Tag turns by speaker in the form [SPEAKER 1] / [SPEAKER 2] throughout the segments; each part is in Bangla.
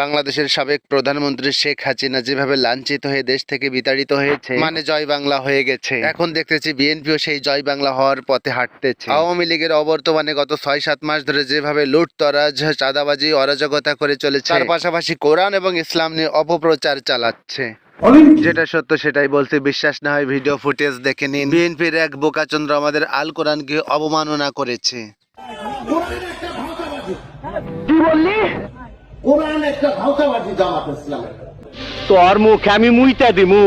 [SPEAKER 1] বাংলাদেশের সাবেক প্রধানমন্ত্রী শেখ হাসিনা যেভাবে লাঞ্ছিত হয়ে দেশ থেকে বিতাড়িত হয়েছে মানে জয় বাংলা হয়ে গেছে। এখন দেখতেছি বিএনপিও সেই জয় বাংলা হওয়ার পথে হাঁটতেছে। আওয়ামী লীগের অবর্তমানে গত ছয় সাত মাস ধরে যেভাবে লুট তরাজ চাঁদাবাজি অরাজকতা করে চলেছে তার পাশাপাশি কোরআন এবং ইসলাম নিয়ে অপপ্রচার চালাচ্ছে। যেটা সত্য সেটাই বলছি বিশ্বাস না হয় ভিডিও ফুটেজ দেখে নিন। বিএনপির এক বোকাচন্দ্র আমাদের আল কোরআনকে অবমাননা করেছে।
[SPEAKER 2] কোরআন একটা ভাওতাবাজি জামাত ইসলামের।
[SPEAKER 3] তোর মুখ আমি মুইতা দিমু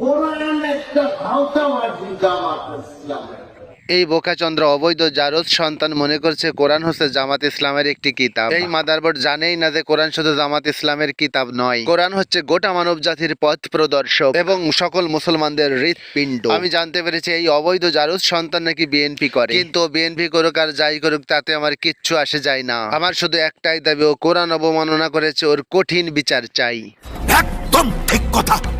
[SPEAKER 2] কোরআন একটা ভাওতাবাজি জামাত ইসলামের
[SPEAKER 1] এই বোকাচন্দ্র অবৈধ জারদ সন্তান মনে করছে কোরআন হচ্ছে জামাত ইসলামের একটি কিতাব। এই মাদারবোর্ড জানেই না যে কোরআন শুধু জামাত ইসলামের কিতাব নয়। কোরআন হচ্ছে গোটা মানব জাতির পথ প্রদর্শক এবং সকল মুসলমানদের হৃৎপিণ্ড। আমি জানতে পেরেছি এই অবৈধ জারদ সন্তান নাকি বিএনপি করে। কিন্তু বিএনপি করুক আর যাই করুক, তাতে আমার কিচ্ছু আসে যায় না। আমার শুধু একটাই দাবি, ও কোরআন অবমাননা করেছে, ওর কঠিন বিচার চাই।
[SPEAKER 4] একদম ঠিক কথা।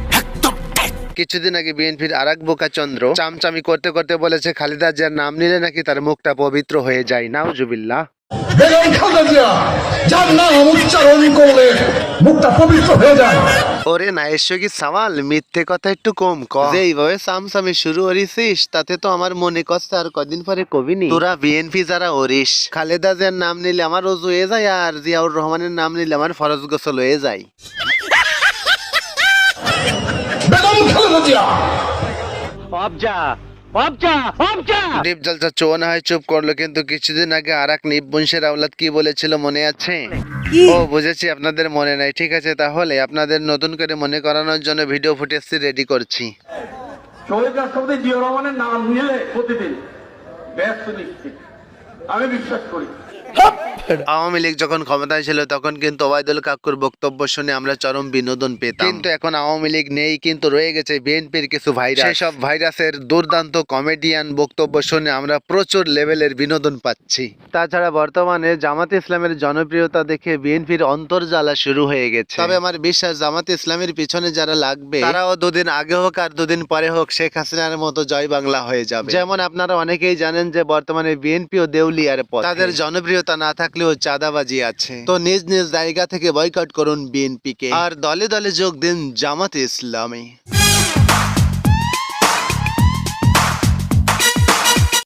[SPEAKER 1] কিছুদিন আগে বিএনপির আর এক বোকাচন্দ্র চামচামি করতে করতে বলেছে খালেদা জিয়ার নাম নিলে নাকি তার মুখটা পবিত্র হয়ে যায়। নাউজুবিল্লাহ।
[SPEAKER 5] বেগম খালেদা যার নাম উচ্চারণ করলে মুখটা পবিত্র হয়ে যায়।
[SPEAKER 1] ওরে না সামাল মিথ্যে কথা একটু কম ক। যে এইভাবে সামসামি শুরু করিস তাতে তো আমার মনে কষ্ট আর কদিন পরে কবিনি তোরা বিএনপি যারা ওরিস খালেদা জিয়ার নাম নিলে আমার রোজ হয়ে যায় আর জিয়াউর রহমানের নাম নিলে আমার ফরজ গোসল হয়ে যায়।
[SPEAKER 3] অবজা
[SPEAKER 1] জলসা চোনা হয় চুপ করল কিন্তু কিছুদিন আগে আর এক নিবংশের আওলাদ কি বলেছিল মনে আছে? ও বুঝেছি আপনাদের মনে নাই। ঠিক আছে তাহলে আপনাদের নতুন করে মনে করানোর জন্য ভিডিও ফুটেজটি রেডি করছি।
[SPEAKER 6] শহীদ রাষ্ট্রপতি জিয়া রহমানের নাম নিলে প্রতিদিন ব্যস্ত নিশ্চিত। আমি বিশ্বাস করি
[SPEAKER 1] আওয়ামী লীগ যখন ক্ষমতায় ছিল তখন কিন্তু ওবায়দুল কাকুর বক্তব্য শুনে আমরা চরম বিনোদন পেতাম। কিন্তু এখন আওয়ামী লীগ নেই কিন্তু রয়ে গেছে বিএনপির কিছু ভাইরাস। সেসব ভাইরাসের দুর্দান্ত কমেডিয়ান বক্তব্য শুনে আমরা প্রচুর লেভেলের বিনোদন পাচ্ছি। তাছাড়া বর্তমানে জামাত ইসলামের জনপ্রিয়তা দেখে বিএনপির অন্তর্জালা শুরু হয়ে গেছে। তবে আমার বিশ্বাস জামাত ইসলামের পিছনে যারা লাগবে তারাও দুদিন আগে হোক আর দুদিন পরে হোক শেখ হাসিনার মতো জয় বাংলা হয়ে যাবে। যেমন আপনারা অনেকেই জানেন যে বর্তমানে বিএনপি ও দেউলিয়ার পথে তাদের জনপ্রিয়তা না থাকলেও চাঁদাবাজি আছে। তো নিজ নিজ জায়গা থেকে বয়কট করুন বিএনপি কে আর দলে দলে যোগ দিন জামাতে ইসলামী।